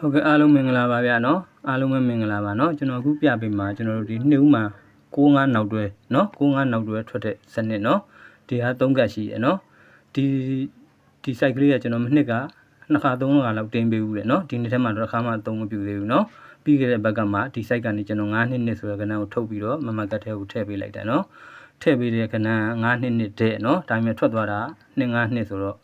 ဟုတ်ကဲ့အားလုံးမင်္ဂလာပါဗျာเนาะအားလုံးပဲမင်္ဂလာပါเนาะကျွန်တော်အခုပြပေးမှာကျွန်တော်တို့ဒီနှစ်ဦးမှာ65နောက်တွဲเนาะ65နောက်တွဲထွက်တဲ့စနစ်เนาะဒီဟာ3ကတ်ရှိတယ်เนาะဒီဒီ site ကလေးကကျွန်တော်မနှစ်ကနှစ်ခါသုံးခါလောက်တင်ပေးဦးတယ်เนาะဒီနှစ်ထဲမှာတော့တစ်ခါမှသုံးမပြသေးဘူးเนาะပြီးခဲ့တဲ့ဘက်ကမှဒီ site ကနေကျွန်တော်9နှစ်နှစ်ဆိုတဲ့ကဏ္ဍကိုထုတ်ပြီးတော့မမကတ်ထဲကိုထည့်ပေးလိုက်တယ်เนาะထည့်ပေးတဲ့ကဏ္ဍ9နှစ်နှစ်တဲ့เนาะဒါပေမဲ့ထွက်သွားတာ2 9နှစ်ဆိုတော့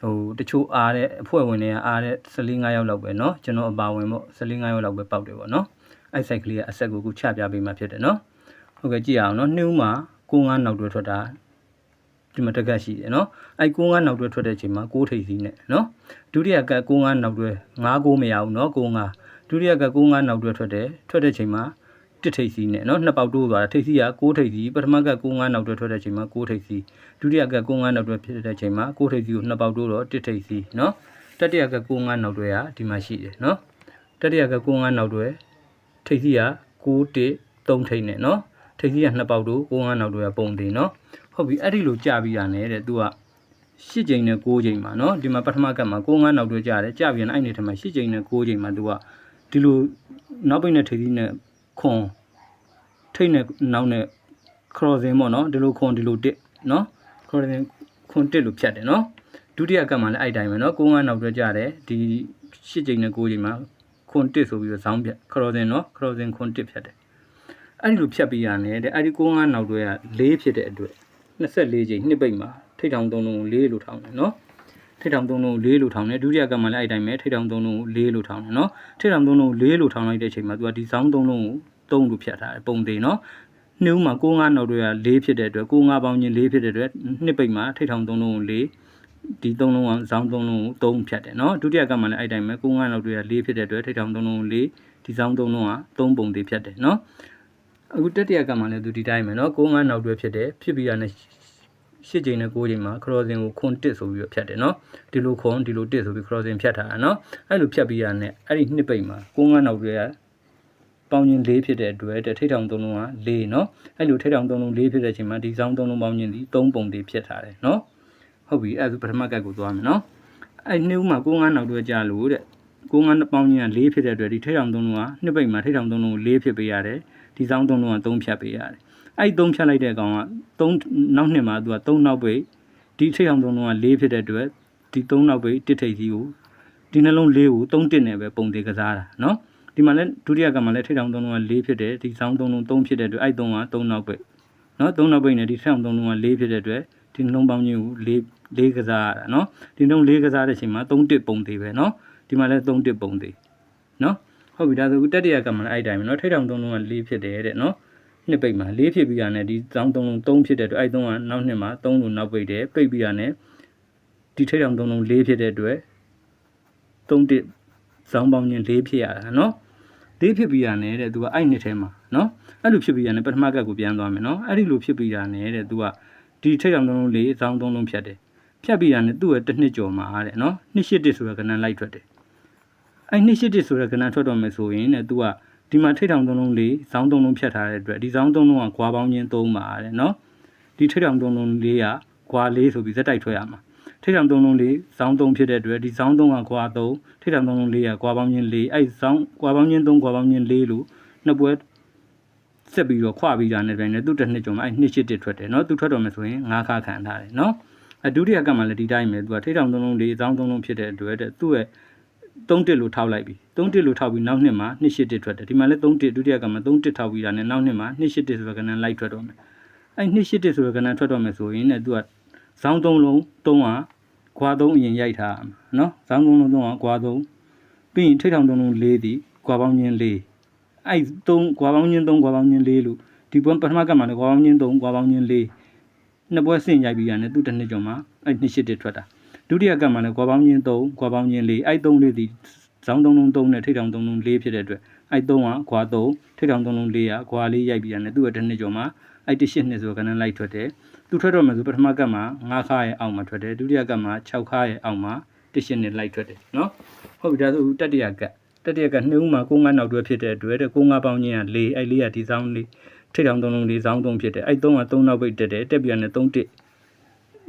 ဟိုတချို့အားတဲ့အဖွဲ့ဝင်တွေကအားတဲ့14 5ယောက်လောက်ပဲเนาะကျွန်တော်အပါဝင်ပေါ့14 5ယောက်လောက်ပဲပေါက်တယ်ပေါ့เนาะအဲ့ site ကလေးကအဆက်ကိုခုချပြပေးမှဖြစ်တယ်เนาะဟုတ်ကဲ့ကြည့်အောင်เนาะနှင်းဦးမှာ65နောက်တွဲထွက်တာဒီမှာတက်ကတ်ရှိတယ်เนาะအဲ့65နောက်တွဲထွက်တဲ့အချိန်မှာ6ထိပ်စီးနဲ့เนาะဒုတိယကတ်65နောက်တွဲ59မရဘူးเนาะ65ဒုတိယကတ်65နောက်တွဲထွက်တယ်ထွက်တဲ့အချိန်မှာ တစ်ထိပ်စီးနဲ့เนาะနှစ်ပေါက်တိုးသွားတာထိပ်စီးက6ထိပ်စီးပထမကတ်65နောက်တွဲထွက်တဲ့အချိန်မှာ6ထိပ်စီးဒုတိယကတ်65နောက်တွဲဖြစ်တဲ့အချိန်မှာ6ထိပ်စီးကိုနှစ်ပေါက်တိုးတော့တစ်ထိပ်စီးเนาะတတိယကတ်65နောက်တွဲကဒီမှာရှိတယ်เนาะတတိယကတ်65နောက်တွဲထိပ်စီးက6တစ်3ထိပ်နဲ့เนาะထိပ်စီးကနှစ်ပေါက်တိုး65နောက်တွဲကပုံသေးเนาะဟုတ်ပြီအဲ့ဒီလိုကြာပြီးတာနဲ့တဲ့သူက ၈ချိန်နဲ့9ချိန်မှာเนาะဒီမှာပထမကတ်မှာ95နောက်တွဲကြာတယ်ကြာပြီးရင်အဲ့ဒီထက်မှာ၈ချိန်နဲ့9ချိန်မှာသူကဒီလိုနောက်ပိတ်နဲ့ထိပ်သီးနဲ့ ခွန်ထိတ်နဲ့နောက်နဲ့ crossing ပေါ့နော်ဒီလိုခွန်ဒီလိုတစ်နော် crossing ခွန်တစ်လို့ဖြတ်တယ်နော်ဒုတိယကတ်မှာလည်းအဲ့တိုင်းပဲနော်ကိုကနောက်တွဲကြတယ်ဒီရှစ်ချိန်နဲ့ကိုချိန်မှာခွန်တစ်ဆိုပြီးတော့ဇောင်းဖြတ် crossing နော် crossing ခွန်တစ်ဖြတ်တယ်အဲ့ဒီလိုဖြတ်ပြီးရတယ်တဲ့အဲ့ဒီကိုကနောက်တွဲက၄ဖြစ်တဲ့အတွက်24ချိန်နှစ်ပိတ်မှာထိတ်ထောင်သုံးလုံး၄လို့ထောင်တယ်နော် ထိထောင်သုံးလုံး၄လို့ထောင်တယ်ဒုတိယကမှာလည်းအဲ့တိုင်းပဲထိထောင်သုံးလုံး၄လို့ထောင်တယ်နော်ထိထောင်သုံးလုံး၄လို့ထောင်လိုက်တဲ့အချိန်မှာသူကဒီဆောင်းသုံးလုံးကို၃လို့ဖြတ်ထားတယ်ပုံသေးနော်နှုံးမှာ69နောက်တွေက4ဖြစ်တဲ့အတွက်69ပေါင်းချင်း4ဖြစ်တဲ့အတွက်နှစ်ပိတ်မှာထိထောင်သုံးလုံး4ဒီသုံးလုံးကဇောင်းသုံးလုံးကို3ဖြတ်တယ်နော်ဒုတိယကမှလည်းအဲ့တိုင်းပဲ69နောက်တွေက4ဖြစ်တဲ့အတွက်ထိထောင်သုံးလုံး4ဒီဇောင်းသုံးလုံးက3ပုံသေးဖြတ်တယ်နော်အခုတတိယကမှလည်းသူဒီတိုင်းပဲနော်69နောက်တွေဖြစ်တယ်ဖြစ်ပြီးတာနဲ့ ၈ချိန်နဲ့၉ချိန်မှာ crossing ကိုခွန်1ဆိုပြီးတော့ဖြတ်တယ်နော်ဒီလိုခွန်ဒီလို1ဆိုပြီး crossing ဖြတ်ထားတာနော်အဲ့လိုဖြတ်ပြီးရတဲ့အဲ့ဒီနှစ်ပိတ်မှာကိုငန်းနောက်တွေကပေါင်းရင်၄ဖြစ်တဲ့အတွက်တထိတ်ထောင်သုံးလုံးက၄နော်အဲ့လိုထိတ်ထောင်သုံးလုံး၄ဖြစ်တဲ့အချိန်မှာဒီဆောင်သုံးလုံးပေါင်းရင်ဒီ၃ပုံတွေဖြစ်ထားတယ်နော်ဟုတ်ပြီအဲ့ဒါပထမကတ်ကိုသွားမယ်နော်အဲ့နှစ်ဦးမှာကိုငန်းနောက်တွေကြာလို့တဲ့ကိုငန်းပေါင်းရင်၄ဖြစ်တဲ့အတွက်ဒီထိတ်ထောင်သုံးလုံးကနှစ်ပိတ်မှာထိတ်ထောင်သုံးလုံးကို၄ဖြစ်ပေးရတယ်ဒီဆောင်သုံးလုံးက၃ဖြတ်ပေးရတယ် အဲ့3ဖြတ်လိုက်တဲ့ကောင်က3နောက်နှစ်မှာသူက3နောက်ပိတ်ဒီထိတ်ထောင်သုံးလုံးက4ဖြစ်တဲ့အတွက်ဒီ3နောက်ပိတ်တစ်ထိပ်စီကိုဒီနှလုံး4ကို3တစ်နဲ့ပဲပုံသေးကစားတာเนาะဒီမှာလည်းဒုတိယကမှာလည်းထိတ်ထောင်သုံးလုံးက4ဖြစ်တယ်ဒီစောင်းသုံးလုံး3ဖြစ်တဲ့အတွက်အဲ့3က3နောက်ပိတ်เนาะ3နောက်ပိတ်နဲ့ဒီထိတ်ထောင်သုံးလုံးက4ဖြစ်တဲ့အတွက်ဒီနှလုံးပေါင်းခြင်းကို4 4ကစားရတာเนาะဒီနှလုံး4ကစားတဲ့အချိန်မှာ3တစ်ပုံသေးပဲเนาะဒီမှာလည်း3တစ်ပုံသေးเนาะဟုတ်ပြီဒါဆိုတတိယကမှာလည်းအဲ့တိုင်းပဲเนาะထိတ်ထောင်သုံးလုံးက4ဖြစ်တယ်တဲ့เนาะ နှစ်ပိတ်မှာ၄ဖြစ်ပြီးရတဲ့ဒီစောင်းသုံးလုံး၃ဖြစ်တဲ့အတွက်အဲ့သုံးကနောက်နှစ်မှာ၃လို့နောက်ပိတ်တယ်ပိတ်ပြီးရတဲ့ဒီထိတ်အောင်သုံးလုံး၄ဖြစ်တဲ့အတွက်၃တစ်စောင်းပေါင်းချင်း၄ဖြစ်ရတာနော်၄ဖြစ်ပြီးရတဲ့သူကအဲ့နှစ်ထဲမှာနော်အဲ့လိုဖြစ်ပြီးရတဲ့ပထမကတ်ကိုပြန်သွားမယ်နော်အဲ့ဒီလိုဖြစ်ပြီးရတဲ့သူကဒီထိတ်အောင်သုံးလုံး၄စောင်းသုံးလုံးဖြတ်တယ်ဖြတ်ပြီးရတဲ့သူ့ရဲ့တစ်နှစ်ကျော်မှာတဲ့နော်နှစ်ရှစ်တစ်ဆိုတဲ့ကဏ္ဍလိုက်ထွက်တယ်အဲ့နှစ်ရှစ်တစ်ဆိုတဲ့ကဏ္ဍထွက်တော့မယ်ဆိုရင်တဲ့သူက ဒီမှာထိတ်ထောင်သုံးလုံးလေးဇောင်းသုံးလုံးဖြတ်ထားတဲ့အတွက်ဒီဇောင်းသုံးလုံးကကွာပေါင်းချင်းသုံးပါတဲ့နော်ဒီထိတ်ထောင်သုံးလုံးလေးကကွာလေးဆိုပြီးဇက်တိုက်ထွက်ရမှာထိတ်ထောင်သုံးလုံးလေးဇောင်းသုံးဖြစ်တဲ့အတွက်ဒီဇောင်းသုံးကကွာသုံးထိတ်ထောင်သုံးလုံးလေးကကွာပေါင်းချင်းလေးအဲ့ဇောင်းကွာပေါင်းချင်းသုံးကွာပေါင်းချင်းလေးလို့နှစ်ပွဲဆက်ပြီးတော့ခွပြီးတာနဲ့ပြန်နေသူ့တစ်နှစ်ကျော်မှာအဲ့နှစ်ရှစ်တစ်ထွက်တယ်နော်သူထွက်တော့မယ်ဆိုရင်ငါးခါခံထားတယ်နော်အဒုတိယကမှလည်းဒီတိုင်းပဲသူကထိတ်ထောင်သုံးလုံးလေးဇောင်းသုံးလုံးဖြစ်တဲ့အတွက်တဲ့သူ့ရဲ့ 3တစ်လို့ထောက်လိုက်ပြီ3တစ်လို့ထောက်ပြီးနောက်နှစ်မှာ2ရှစ်တစ်ထွက်တယ်ဒီမှာလည်း3တစ်ဒုတိယကမှာ3တစ်ထောက်ပြီးတာနဲ့နောက်နှစ်မှာ2ရှစ်တစ်ဆိုတဲ့ကဏ္ဍလိုက်ထွက်တော့မယ်အဲ့2ရှစ်တစ်ဆိုတဲ့ကဏ္ဍထွက်တော့မယ်ဆိုရင်လည်းသူကဇောင်း3လုံး3ကခွာ3အရင်ရိုက်ထားနော်ဇောင်း3လုံး3ကခွာ3ပြီးရင်ထိတ်ထောင်3လုံး4ဒီခွာပေါင်းချင်း4အဲ့3ခွာပေါင်းချင်း3ခွာပေါင်းချင်း4လို့ဒီပွဲပထမကမှလည်းခွာပေါင်းချင်း3ခွာပေါင်းချင်း4နှစ်ပွဲဆင့်ရိုက်ပြီးရတယ်သူတစ်နှစ်ကျော်မှာအဲ့2ရှစ်တစ်ထွက်တာ ဒုတိယကမှလည်းကွာပေါင်းချင်း3ကွာပေါင်းချင်း4အဲ့3လေးဒီဇောင်း3လုံး3နဲ့ထိတ်ထောင်3လုံး4ဖြစ်တဲ့အတွက်အဲ့3ကကွာ3ထိတ်ထောင်3လုံး4ကကွာလေးရိုက်ပြီးရတယ်သူ့ရဲ့တစ်နှစ်ကျော်မှာအဲ့တစ်ရှစ်နှစ်ဆိုကဏ္ဍလိုက်ထွက်တယ်သူထွက်တော့မှဆိုပထမကမှ9ခါရဲ့အောက်မှာထွက်တယ်ဒုတိယကမှ6ခါရဲ့အောက်မှာတစ်ရှစ်နှစ်လိုက်ထွက်တယ်နော်ဟုတ်ပြီဒါဆိုတတိယကတတိယကနှစ်ဦးမှာ9ငါနောက်တွဲဖြစ်တဲ့အတွက်တဲ့9ငါပေါင်းချင်းက4အဲ့4ကဒီဇောင်းလေးထိတ်ထောင်3လုံး4ဇောင်း3ဖြစ်တယ်အဲ့3က3နောက်ပိတ်တက်တယ်တက်ပြန်နဲ့3တစ်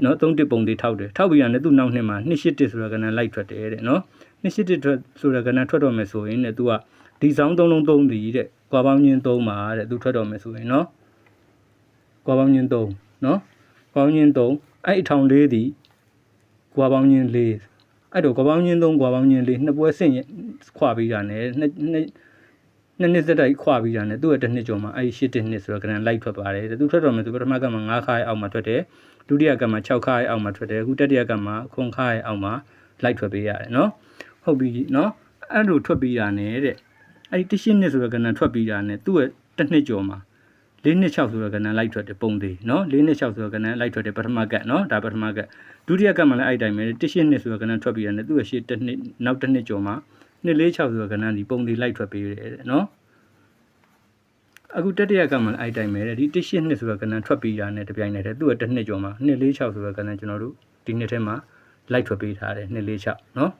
နော်သုံးတစ်ပုံသေးထောက်တယ်ထောက်ပြီးရတယ်သူ့နောက်နှစ်မှာ281ဆိုတဲ့ကဏ္ဍလိုက်ထွက်တယ်တဲ့နော်281ထွက်ဆိုတဲ့ကဏ္ဍထွက်တော့မယ်ဆိုရင်တဲ့သူကဒီဆောင်သုံးလုံးသုံးသည်တဲ့ကွာပေါင်းချင်းသုံးပါတဲ့သူထွက်တော့မယ်ဆိုရင်နော်ကွာပေါင်းချင်းသုံးနော်ကွာပေါင်းချင်းသုံးအဲ့အထောင်လေးသည်ကွာပေါင်းချင်းလေးအဲ့တော့ကွာပေါင်းချင်းသုံးကွာပေါင်းချင်းလေးနှစ်ပွဲဆင့်ခွာပြီးတာနဲ့နှစ်နှစ်နှစ်နှစ်သက်တိုက်ခွာပြီးတာနဲ့သူ့ရဲ့တစ်နှစ်ကျော်မှာအဲ့ဒီ၈တစ်နှစ်ဆိုတော့ကဏ္ဍလိုက်ထွက်ပါတယ်သူထွက်တော့မယ်ဆိုပထမကမှာ9ခါအောက်မှာထွက်တယ် ဒုတိယကမှ6ခါရဲ့အောက်မှာထွက်တယ်အခုတတိယကမှ9ခါရဲ့အောက်မှာလိုက်ထွက်ပေးရတယ်နော်ဟုတ်ပြီနော်အဲ့လိုထွက်ပြီးတာနဲ့တဲ့အဲ့ဒီတစ်ရှင်းနှစ်ဆိုတဲ့ကဏ္ဍထွက်ပြီးတာနဲ့သူ့ရဲ့တစ်နှစ်ကျော်မှာ၄နှစ်6ဆိုတဲ့ကဏ္ဍလိုက်ထွက်တယ်ပုံသေးနော်၄နှစ်6ဆိုတဲ့ကဏ္ဍလိုက်ထွက်တယ်ပထမကတ်နော်ဒါပထမကတ်ဒုတိယကတ်မှာလည်းအဲ့ဒီတိုင်းပဲတစ်ရှင်းနှစ်ဆိုတဲ့ကဏ္ဍထွက်ပြီးတာနဲ့သူ့ရဲ့ရှေ့တစ်နှစ်နောက်တစ်နှစ်ကျော်မှာနှစ်၄6ဆိုတဲ့ကဏ္ဍဒီပုံသေးလိုက်ထွက်ပြီးတယ်တဲ့နော် အခုတတိယကတ်မှာလည်းအဲ့ဒီတိုင်းပဲတဲ့ဒီတစ်ရှင်းနှစ်ဆိုတဲ့ကဏ္ဍထွက်ပြီးတာနဲ့တပြိုင်နက်တည်းသူ့ရဲ့တစ်နှစ်ကျော်မှာနှစ်၄6ဆိုတဲ့ကဏ္ဍကျွန်တော်တို့ဒီနှစ်ထဲမှာလိုက်ထွက်ပေးထားတယ်နှစ်၄6နော်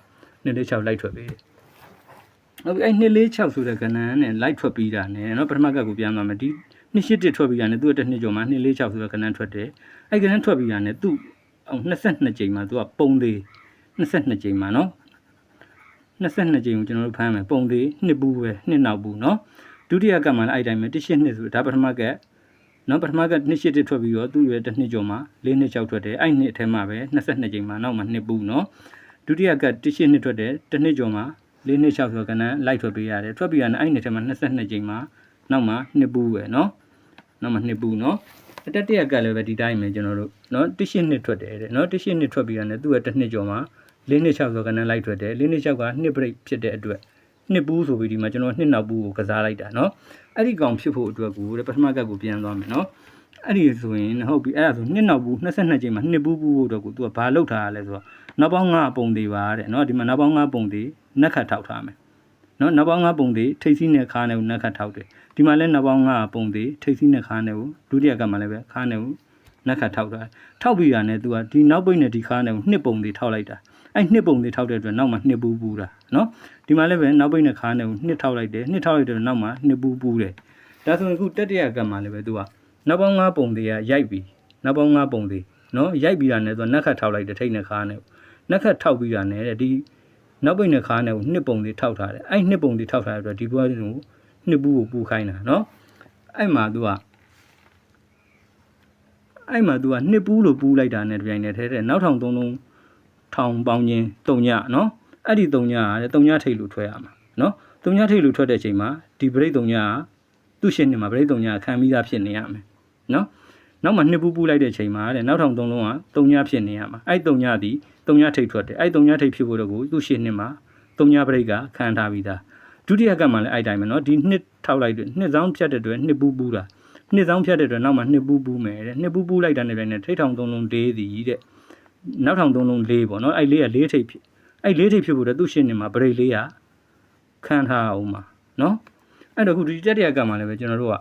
246လိုက်ထွက်ပေးတယ်။ဟုတ်ပြီအဲ့246ဆိုတဲ့ကဏ္ဍနဲ့လိုက်ထွက်ပြီးတာနဲ့เนาะပထမကပ်ကိုပြန်သွားမယ်ဒီ281ထွက်ပြီးတာနဲ့သူ့အတွက်နှစ်ကျော်မှာ246ဆိုတဲ့ကဏ္ဍထွက်တယ်။အဲ့ကဏ္ဍထွက်ပြီးတာနဲ့သူ့22ကြိမ်မှာသူကပုံသေး22ကြိမ်မှာเนาะ22ကြိမ်ကိုကျွန်တော်တို့ဖမ်းမယ်ပုံသေးနှစ်ဘူးပဲနှစ်နောက်ဘူးเนาะ ဒုတိယကပ်မှာလည်းအဲ့တိုင်းပဲတစ်ရှစ်နှစ်ဆိုဒါပထမကပ်နော်ပထမကနှစ်ရှစ်တစ်ထွက်ပြီးတော့သူ့ရဲ့တစ်နှစ်ကျော်မှာလေးနှစ်ချောက်ထွက်တယ်အဲ့နှစ်အထက်မှာပဲ22ချိန်မှာနောက်မှာနှစ်ပူးနော်ဒုတိယကတစ်ရှစ်နှစ်ထွက်တယ်တစ်နှစ်ကျော်မှာလေးနှစ်ချောက်ဆိုကနန်းလိုက်ထွက်ပေးရတယ်ထွက်ပြီးရတယ်အဲ့နှစ်ထဲမှာ22ချိန်မှာနောက်မှာနှစ်ပူးပဲနော်နောက်မှာနှစ်ပူးနော်အတက်တရကလည်းပဲဒီတိုင်းပဲကျွန်တော်တို့နော်တစ်ရှစ်နှစ်ထွက်တယ်တဲ့နော်တစ်ရှစ်နှစ်ထွက်ပြီးရတယ်သူ့ရဲ့တစ်နှစ်ကျော်မှာလေးနှစ်ချောက်ဆိုကနန်းလိုက်ထွက်တယ်လေးနှစ်ချောက်ကနှစ်ပြိတ်ဖြစ်တဲ့အတွက် နှစ်ပူးဆိုပြီးဒီမှာကျွန်တော်နှစ်နောက်ပူးကိုကစားလိုက်တာเนาะအဲ့ဒီကောင်ဖြစ်ဖို့အတွက်ကိုတဲ့ပထမကပ်ကိုပြန်သွားမယ်เนาะအဲ့ဒီဆိုရင်ဟုတ်ပြီအဲ့ဒါဆိုနှစ်နောက်ဘူး22ကြိမ်မှာနှစ်ဘူးဘူးဖို့အတွက်ကို तू ကဘာလောက်ထားရလဲဆိုတော့နောက်ပေါင်း9ပုံသေးပါတဲ့เนาะဒီမှာနောက်ပေါင်း9ပုံသေးနက်ခတ်ထောက်ထားမယ်เนาะနောက်ပေါင်း9ပုံသေးထိပ်စီးနဲ့ခါနဲ့ကိုနက်ခတ်ထောက်တယ်ဒီမှာလည်းနောက်ပေါင်း9ပုံသေးထိပ်စီးနဲ့ခါနဲ့ကိုဒုတိယကပ်မှာလည်းပဲခါနဲ့ကိုနက်ခတ်ထောက်ထားထောက်ပြီးရတဲ့ तू ကဒီနောက်ပိတ်နဲ့ဒီခါနဲ့ကိုနှစ်ပုံသေးထောက်လိုက်တာ အဲ့နှစ်ပုံလေးထောက်တဲ့အတွက်နောက်မှာနှစ်ပူးပူးတာနော်ဒီမှာလည်းပဲနောက်ပိတ်နဲ့ခါနဲ့ကိုနှစ်ထောက်လိုက်တယ်နှစ်ထောက်လိုက်တဲ့နောက်မှာနှစ်ပူးပူးတယ်ဒါဆိုရင်အခုတတိယကံမှာလည်းပဲသူကနောက်ပေါင်း၅ပုံတွေကရိုက်ပြီးနောက်ပေါင်း၅ပုံတွေနော်ရိုက်ပြီးတာနဲ့သူကနက်ခတ်ထောက်လိုက်တယ်ထိတ်နဲ့ခါနဲ့နက်ခတ်ထောက်ပြီးတာနဲ့ဒီနောက်ပိတ်နဲ့ခါနဲ့ကိုနှစ်ပုံတွေထောက်ထားတယ်အဲ့နှစ်ပုံတွေထောက်ထားတဲ့အတွက်ဒီပွားတွေကိုနှစ်ပူးကိုပူခိုင်းတာနော်အဲ့မှာသူကအဲ့မှာသူကနှစ်ပူးလို့ပူးလိုက်တာနဲ့တပြိုင်တည်းထဲတဲ့နောက်ထောင်သုံးလုံး ထောင်ပေါင်းချင်းတုံညနော်အဲ့ဒီတုံညကတဲ့တုံညထိတ်လို့ထွက်ရမှာနော်တုံညထိတ်လို့ထွက်တဲ့အချိန်မှာဒီဗရိတ်တုံညကသူ့ရှင်နေမှာဗရိတ်တုံညကခံပြီးသားဖြစ်နေရမယ်နော်နောက်မှနှစ်ပူးပူးလိုက်တဲ့အချိန်မှာတဲ့နောက်ထောင်သုံးလုံးကတုံညဖြစ်နေရမှာအဲ့တုံညသည်တုံညထိတ်ထွက်တယ်အဲ့တုံညထိတ်ဖြစ်ဖို့တော့ကိုသူ့ရှင်နေမှာတုံညဗရိတ်ကခံထားပြီးသားဒုတိယကမှလည်းအဲ့တိုင်းပဲနော်ဒီနှစ်ထောက်လိုက်တဲ့နှစ်စောင်းဖြတ်တဲ့အတွက်နှစ်ပူးပူးတာနှစ်စောင်းဖြတ်တဲ့အတွက်နောက်မှနှစ်ပူးပူးမယ်တဲ့နှစ်ပူးပူးလိုက်တာနဲ့ပြန်နေထိတ်ထောင်သုံးလုံးဒေးသည်တဲ့ နောက်ထောင်သုံးလုံးလေးပေါ့နော်အဲ့လေးကလေးထိတ်ဖြစ်အဲ့လေးထိတ်ဖြစ်ဖို့တော့သူ့ရှင်နေမှာဗရိတ်လေးကခံထားအောင်ပါနော်အဲ့တော့ခုဒီတတိယကမှလည်းပဲကျွန်တော်တို့က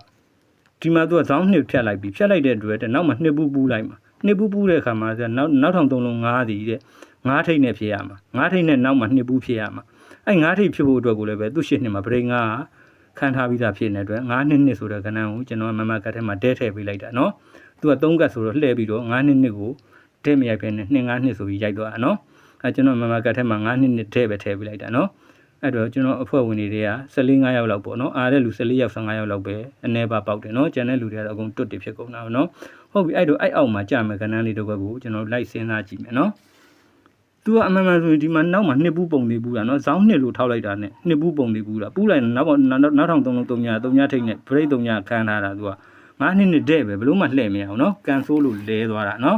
ဒီမှာသူကဇောင်းနှစ်ဖြတ်လိုက်ပြီဖြတ်လိုက်တဲ့အတွက်တဲ့နောက်မှနှစ်ပူးပူးလိုက်မှာနှစ်ပူးပူးတဲ့အခါမှာကျနောက်နောက်ထောင်သုံးလုံး၅တီတဲ့၅ထိတ်နဲ့ဖြစ်ရမှာ၅ထိတ်နဲ့နောက်မှနှစ်ပူးဖြစ်ရမှာအဲ့၅ထိတ်ဖြစ်ဖို့အတွက်ကိုလည်းပဲသူ့ရှစ်နှစ်မှာဗရိန်၅ခံထားပြီးသားဖြစ်နေတဲ့အတွက်၅နှစ်နှစ်ဆိုတဲ့ကဏ္ဍကိုကျွန်တော်မမကတ်ထဲမှာတဲထည့်ပေးလိုက်တာเนาะသူက၃ကတ်ဆိုတော့လှည့်ပြီးတော့၅နှစ်နှစ်ကို တစ်မရိုက်ပဲနဲ့2 9နှစ်ဆိုပြီးရိုက်သွားတာနော်အဲကျွန်တော်မမကတ်ထဲမှာ9နှစ်နှစ်ထဲပဲထည့်ပေးလိုက်တာနော်အဲ့တော့ကျွန်တော်အဖွဲ့ဝင်တွေက14 5ယောက်လောက်ပေါ့နော်အားတဲ့လူ14ယောက်15ယောက်လောက်ပဲအ ਨੇ ပါပေါက်တယ်နော်ကျန်တဲ့လူတွေကတော့အကုန်တွတ်တွေဖြစ်ကုန်တာနော်ဟုတ်ပြီအဲ့တော့အဲ့အောက်မှာကြာမယ်ကဏ္ဍလေးတစ်ခွက်ကိုကျွန်တော်လိုက်စဉ်းစားကြည့်မယ်နော်သူကအမှန်မှန်ဆိုရင်ဒီမှာနောက်မှာနှစ်ပူးပုံနေဘူးတာနော်ဇောင်းနှစ်လို့ထောက်လိုက်တာနဲ့နှစ်ပူးပုံနေဘူးတာပူးလိုက်နောက်နောက်ထောင်သုံးလုံးသုံးညသုံးညထိတ်နဲ့ဘရိတ်သုံးညခံထားတာသူကငါးနှစ်နဲ့တဲ့ပဲဘလို့မှလှည့်မရအောင်နော်ကန်ဆိုးလို့လဲသွားတာနော်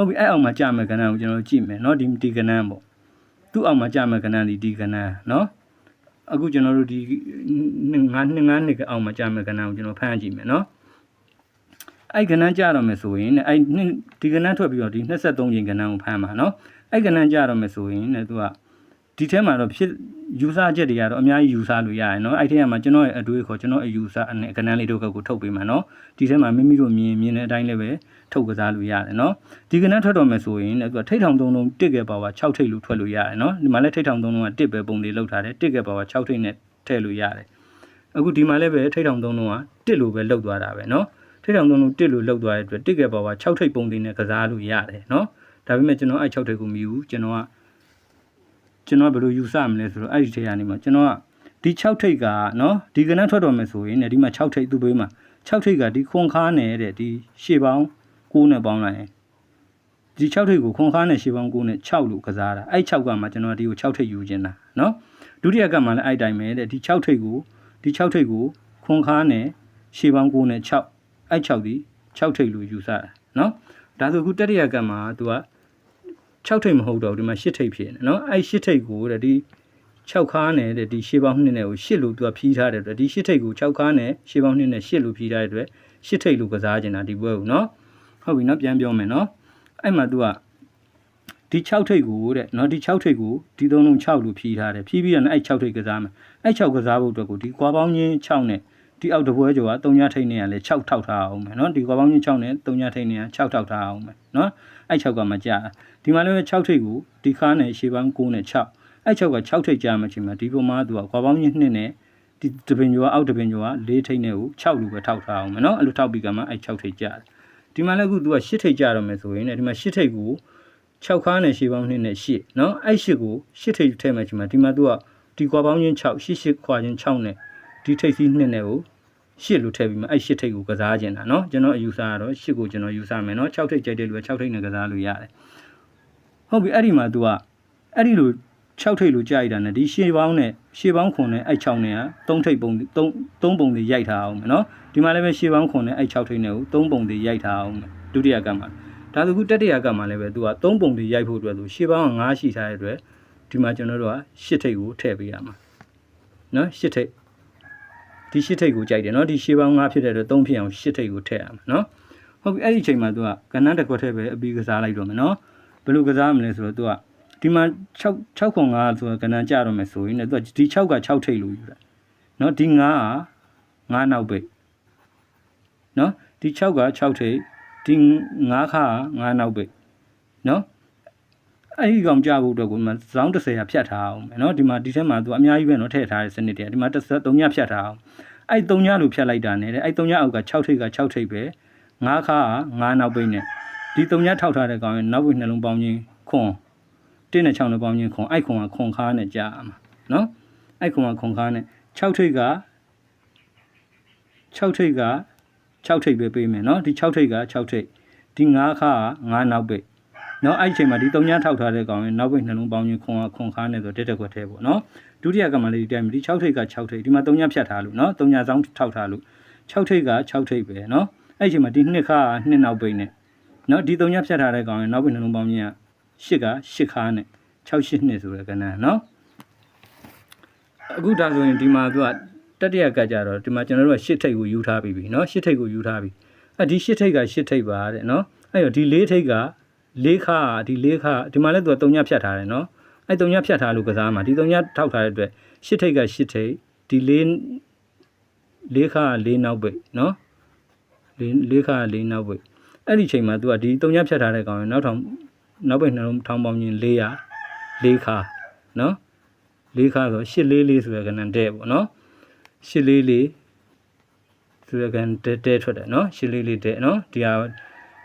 ဟုတ်ပြီအဲ့အောက်မှာကြာမယ်ကဏ္ဍကိုကျွန်တော်ကြည့်မယ်နော်ဒီဒီကဏ္ဍပေါ့သူ့အောက်မှာကြာမယ်ကဏ္ဍဒီဒီကဏ္ဍနော်အခုကျွန်တော်တို့ဒီ9နှစ်9နှစ်ကအောင်မှာကြာမယ်ကဏ္ဍကိုကျွန်တော်ဖမ်းကြည့်မယ်နော်အဲ့ကဏ္ဍကြာတော့မယ်ဆိုရင်အဲ့ဒီကဏ္ဍထွက်ပြီးတော့ဒီ23ချိန်ကဏ္ဍကိုဖမ်းပါနော်အဲ့ကဏ္ဍကြာတော့မယ်ဆိုရင်လည်းသူကဒီထဲမှာတော့ဖြစ် ယူဆချက်တွေကတော့အများကြီးယူဆလို့ရတယ်နော်အဲ့ထဲမှာကျွန်တော်ရဲ့အတွေးခေါ်ကျွန်တော်အယူဆအနေကဏ္ဍလေးတို့ကိုထုတ်ပေးမှာနော်ဒီထဲမှာမိမိတို့မြင်မြင်တဲ့အတိုင်းလည်းပဲထုတ်ကစားလို့ရတယ်နော်ဒီကဏ္ဍထွက်တော့မယ်ဆိုရင်လည်းသူကထိတ်ထောင်သုံးလုံးတစ်ကဲပါဝါ6ထိတ်လို့ထွက်လို့ရတယ်နော်ဒီမှာလည်းထိတ်ထောင်သုံးလုံးကတစ်ပဲပုံလေးလောက်ထားတယ်တစ်ကဲပါဝါ6ထိတ်နဲ့ထည့်လို့ရတယ်အခုဒီမှာလည်းပဲထိတ်ထောင်သုံးလုံးကတစ်လို့ပဲလောက်သွားတာပဲနော်ထိတ်ထောင်သုံးလုံးတစ်လို့လောက်သွားတဲ့အတွက်တစ်ကဲပါဝါ6ထိတ်ပုံလေးနဲ့ကစားလို့ရတယ်နော်ဒါပေမဲ့ကျွန်တော်အဲ့6ထိတ်ကိုမယူဘူးကျွန်တော်က ကျွန်တော်ကဘယ်လိုယူဆမလဲဆိုတော့အဲ့ဒီထဲကနေမှကျွန်တော်ကဒီ6ထိပ်ကနော်ဒီကနန်းထွက်တော်မယ်ဆိုရင်ねဒီမှာ6ထိပ်သူ့ဘေးမှာ6ထိပ်ကဒီခွန်ခါနဲ့တဲ့ဒီရှေ့ပေါင်း9နဲ့ပေါင်းလိုက်ရင်ဒီ6ထိပ်ကိုခွန်ခါနဲ့ရှေ့ပေါင်း9နဲ့6လို့ကစားတာအဲ့6ကမှကျွန်တော်ဒီကို6ထိပ်ယူခြင်းတာနော်ဒုတိယကမှလည်းအဲ့တိုင်းပဲတဲ့ဒီ6ထိပ်ကိုဒီ6ထိပ်ကိုခွန်ခါနဲ့ရှေ့ပေါင်း9နဲ့6အဲ့6ဒီ6ထိပ်လို့ယူဆတာနော်ဒါဆိုအခုတတိယကမှ तू က 6ထိပ်မဟုတ်တော့ဘူးဒီမှာ8ထိပ်ဖြစ်နေနော်အဲ့8ထိပ်ကိုတဲ့ဒီ6ခါနဲ့တဲ့ဒီရှေးပေါင်း2နဲ့ကို8လို့သူကဖြီးထားတဲ့အတွက်ဒီ8ထိပ်ကို6ခါနဲ့ရှေးပေါင်း2နဲ့8လို့ဖြီးထားတဲ့အတွက်8ထိပ်လို့ကစားကျင်တာဒီဘွဲကိုနော်ဟုတ်ပြီနော်ပြန်ပြောမယ်နော်အဲ့မှာ तू ကဒီ6ထိပ်ကိုတဲ့နော်ဒီ6ထိပ်ကိုဒီသုံးလုံး6လို့ဖြီးထားတယ်ဖြီးပြီးတော့အဲ့6ထိပ်ကစားမယ်အဲ့6ကစားဖို့အတွက်ကိုဒီကွာပေါင်းချင်း6နဲ့ဒီအောက်တပွဲကျော်က3ညထိပ်နဲ့ကလည်း6ထောက်ထားအောင်မယ်နော်ဒီကွာပေါင်းချင်း6နဲ့3ညထိပ်နဲ့က6ထောက်ထားအောင်မယ်နော် အဲ့6ကမကြဒီမှာလည်း6ထိပ်ကိုဒီခါနဲ့ရှေ့ပိုင်း9နဲ့6အဲ့6က6ထိပ်ကြာမှချိန်မှာဒီပုံမှာသူကခွာပေါင်းကြီး2နဲ့ဒီတပင်ကျော်အောက်တပင်ကျော်က၄ထိပ်နဲ့ကို6လူပဲထောက်ထားအောင်မယ်နော်အဲ့လိုထောက်ပြီးကမှအဲ့6ထိပ်ကြာဒီမှာလည်းအခုသူက8ထိပ်ကြာတော့မယ်ဆိုရင်လည်းဒီမှာ8ထိပ်ကို6ခါနဲ့ရှေ့ပေါင်း2နဲ့8နော်အဲ့8ကို8ထိပ်ထည့်မှချိန်မှာဒီမှာသူကဒီခွာပေါင်းချင်း6 88ခွာချင်း6နဲ့ဒီထိပ်စီး2နဲ့ကို ရှစ်လို့ထည့်ပြီးမှအဲ့ရှစ်ထိပ်ကိုကစားခြင်းတာเนาะကျွန်တော်အယူဆကတော့ရှစ်ကိုကျွန်တော်ယူဆမယ်เนาะ6ထိပ်ကြိုက်တဲ့လူက6ထိပ်နဲ့ကစားလို့ရတယ်ဟုတ်ပြီအဲ့ဒီမှာ तू ကအဲ့ဒီလို6ထိပ်လို့ကြိုက်တာနဲ့ဒီရှေးပေါင်းနဲ့ရှေးပေါင်းခွန်နဲ့အဲ့6နဲ့က3ထိပ်ပုံ3 3ပုံတွေရိုက်ထားအောင်မယ်เนาะဒီမှာလည်းပဲရှေးပေါင်းခွန်နဲ့အဲ့6ထိပ်နဲ့ကို3ပုံတွေရိုက်ထားအောင်မယ်ဒုတိယကမှာဒါဆိုခုတတိယကမှာလည်းပဲ तू က3ပုံတွေရိုက်ဖို့အတွက်သူရှေးပေါင်းက9ရှိထားတဲ့အတွက်ဒီမှာကျွန်တော်တို့က8ထိပ်ကိုထည့်ပေးရမှာเนาะ8ထိပ် ဒီရှစ်ထိပ်ကိုကြိုက်တယ်နော်ဒီရှေးပေါင်း5ဖြစ်တဲ့အတွက်3ဖြစ်အောင်ရှစ်ထိပ်ကိုထည့်ရမှာနော်ဟုတ်ပြီအဲ့ဒီအချိန်မှာ तू ကကဏ္ဍတစ်ခွက်ထဲပဲအပြီးကစားလိုက်တော့မယ်နော်ဘယ်လိုကစားမလဲဆိုတော့ तू ကဒီမှာ6 6.5ဆိုတော့ကဏ္ဍကြတော့မယ်ဆိုရင်လည်း तू ကဒီ6က6ထိပ်လို့ယူတာနော်ဒီ9က9နောက်ပိတ်နော်ဒီ6က6ထိပ်ဒီ9ခါ9နောက်ပိတ်နော် အဲ့ဒီကောင်ကြဖို့အတွက်ကိုဒီမှာဇောင်း30ရဖြတ်ထားအောင်နော်ဒီမှာဒီထဲမှာသူအများကြီးပဲနော်ထည့်ထားတဲ့စနစ်တွေဒီမှာ33ညဖြတ်ထားအောင်အဲ့3ညလို့ဖြတ်လိုက်တာနဲ့အဲ့3ညအောက်က6ထိပ်က6ထိပ်ပဲ9ခါက9နောက်ပိတ်နဲ့ဒီ3ညထောက်ထားတဲ့ကောင်ရဲ့နောက်ပိတ်နှလုံးပေါင်းချင်းခွန်1နဲ့6နဲ့ပေါင်းချင်းခွန်အဲ့ခွန်ကခွန်ခါနဲ့ကြာမှာနော်အဲ့ခွန်ကခွန်ခါနဲ့6ထိပ်က6ထိပ်က6ထိပ်ပဲပေးမယ်နော်ဒီ6ထိပ်က6ထိပ်ဒီ9ခါက9နောက်ပိတ် နော်အဲ့ဒီအချိန်မှာဒီ3ညထောက်ထားတဲ့ကောင်ရဲ့နောက်ပိတ်နှလုံးပေါင်းချင်းခွန်ကခွန်ခါနဲ့ဆိုတက်တက်ခွက်သေးပေါ့နော်ဒုတိယကမှလည်းဒီတိုင်းဒီ6ထိပ်က6ထိပ်ဒီမှာ3ညဖြတ်ထားလို့နော်3ညစောင်းထောက်ထားလို့6ထိပ်က6ထိပ်ပဲနော်အဲ့ဒီအချိန်မှာဒီနှစ်ခါနှစ်နောက်ပိတ်နဲ့နော်ဒီ3ညဖြတ်ထားတဲ့ကောင်ရဲ့နောက်ပိတ်နှလုံးပေါင်းချင်းက8က8ခါနဲ့6 8နှစ်ဆိုတဲ့ကဏ္ဍနော်အခုဒါဆိုရင်ဒီမှာသူကတတိယကကြတော့ဒီမှာကျွန်တော်တို့က8ထိပ်ကိုယူထားပြီးပြီနော်8ထိပ်ကိုယူထားပြီအဲ့ဒီ8ထိပ်က8ထိပ်ပါတဲ့နော်အဲ့တော့ဒီ4ထိပ်က 4ခါဒီ4ခါဒီမှာလည်းသူက3ညဖြတ်ထားတယ်နော်အဲ့တုံညဖြတ်ထားလို့ကစားမှာဒီတုံညထောက်ထားတဲ့အတွက်ရှစ်ထိပ်ကရှစ်ထိပ်ဒီလေးလေးခါလေးနောက်ပိတ်နော်လေးလေးခါလေးနောက်ပိတ်အဲ့ဒီချိန်မှာ तू ကဒီတုံညဖြတ်ထားတဲ့ကောင်ရနောက်ထောင်နောက်ပိတ်နှလုံးထောင်ပေါင်းချင်း400လေးခါနော်လေးခါဆို844ဆိုတဲ့ကဏ္ဍတဲ့ပေါ့နော်844ဆိုတဲ့ကဏ္ဍတဲ့တဲ့ထွက်တယ်နော်844တဲ့နော်ဒီဟာ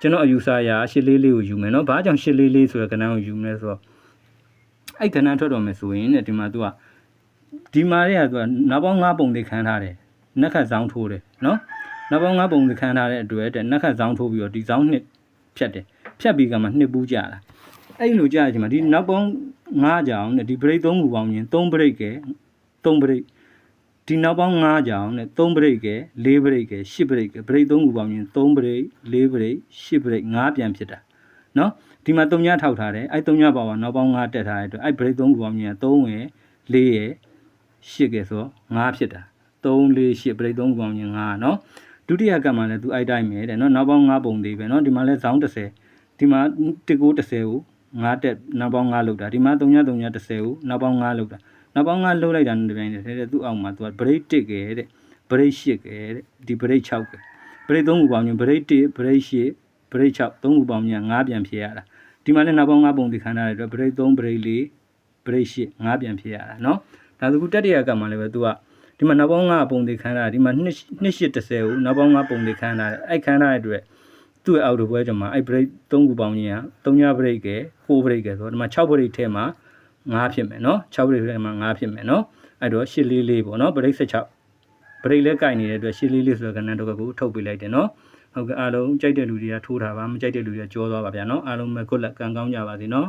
ကျွန်တော်အယူဆရာ844ကိုယူမယ်နော်ဘာကြောင့်844ဆိုတဲ့ကဏ္ဍကိုယူမလဲဆိုတော့အဲ့ကဏ္ဍထွက်တော်မယ်ဆိုရင်တဲ့ဒီမှာ तू ကဒီမှာတွေက तू ကနောက်ပေါင်း9ပုံတွေခန်းထားတယ်နက်ခတ်ဇောင်းထိုးတယ်နော်နောက်ပေါင်း9ပုံတွေခန်းထားတဲ့အတွက်တဲ့နက်ခတ်ဇောင်းထိုးပြီးတော့ဒီဇောင်းနှစ်ဖြတ်တယ်ဖြတ်ပြီးကမှနှစ်ပူးကြတာအဲ့လိုကြာချင်မှာဒီနောက်ပေါင်း9ကြောင်တဲ့ဒီဘရိတ်3ခုပေါင်းရင်3ဘရိတ်ကဲ3ဘရိတ် ဒီနောက်ပေါင်း9ကြောင်တဲ့3ဘရိတ်ကဲ4ဘရိတ်ကဲ10ဘရိတ်ကဲဘရိတ်3ခုပေါင်းရင်3ဘရိတ်4ဘရိတ်10ဘရိတ်9ပြန်ဖြစ်တာနော် ဒီမှာ3ညထောက်ထားတယ်အဲ့3ညပါပါနောက်ပေါင်း5တက်ထားတဲ့အတွက်အဲ့ break 3ခုပေါင်းမြန်3ရယ်4ရယ်8ကဲဆိုတော့5ဖြစ်တာ3 4 8 break 3ခုပေါင်းမြန်5เนาะဒုတိယကံမှာလည်းသူအဲ့တိုင်းပဲတဲ့เนาะနောက်ပေါင်း5ပုံသေးပဲเนาะဒီမှာလည်းဇောင်း30ဒီမှာ19 30ကို5တက်နောက်ပေါင်း5လောက်တာဒီမှာ3ည3ည30ကိုနောက်ပေါင်း5လောက်တာ နောက်ပေါင်း5လောက်လိုက်တာနဲ့တပြိုင်တည်းတဲ့သူ့အောက်မှာသူက break 1ကဲတဲ့ break 8ကဲတဲ့ဒီ break 6ကဲ break 3ခုပေါင်းရင် break 1 break 8 break 6 3ခုပေါင်းမြန်5ပြန်ဖြစ်ရတာ ဒီမှာလည်းနောက်ပေါင်း9ပုံဒီခန်းထားတဲ့အတွက် break 3 break 4 break 8 5ပြန်ဖြစ်ရတာเนาะဒါဆိုခုတတိယကမှလည်းပဲ तू ကဒီမှာနောက်ပေါင်း9ပုံဒီခန်းထားတာဒီမှာ2 280ကိုနောက်ပေါင်း9ပုံဒီခန်းထားတယ်အဲ့ခန်းထားတဲ့အတွက်သူ့ရဲ့အောက်တပွဲကျမှအဲ့ break 3ခုပေါင်းကြီးက3ည break ကဲ4 break ကဲဆိုတော့ဒီမှာ6 break ထဲမှာ 9ဖြစ်မယ်နော်6ပရိတ်ထဲမှာ9ဖြစ်မယ်နော်အဲ့တော့844ပေါ့နော်ပရိတ်16ပရိတ်လဲကြိုက်နေတဲ့အတွက်844ဆိုတဲ့ကဏ္ဍတစ်ခုကိုထုတ်ပေးလိုက်တယ်နော်ဟုတ်ကဲ့အားလုံးကြိုက်တဲ့လူတွေကထိုးတာပါမကြိုက်တဲ့လူတွေကကြောသွားပါဗျာနော်အားလုံးပဲခုလက်ကံကောင်းကြပါစေနော်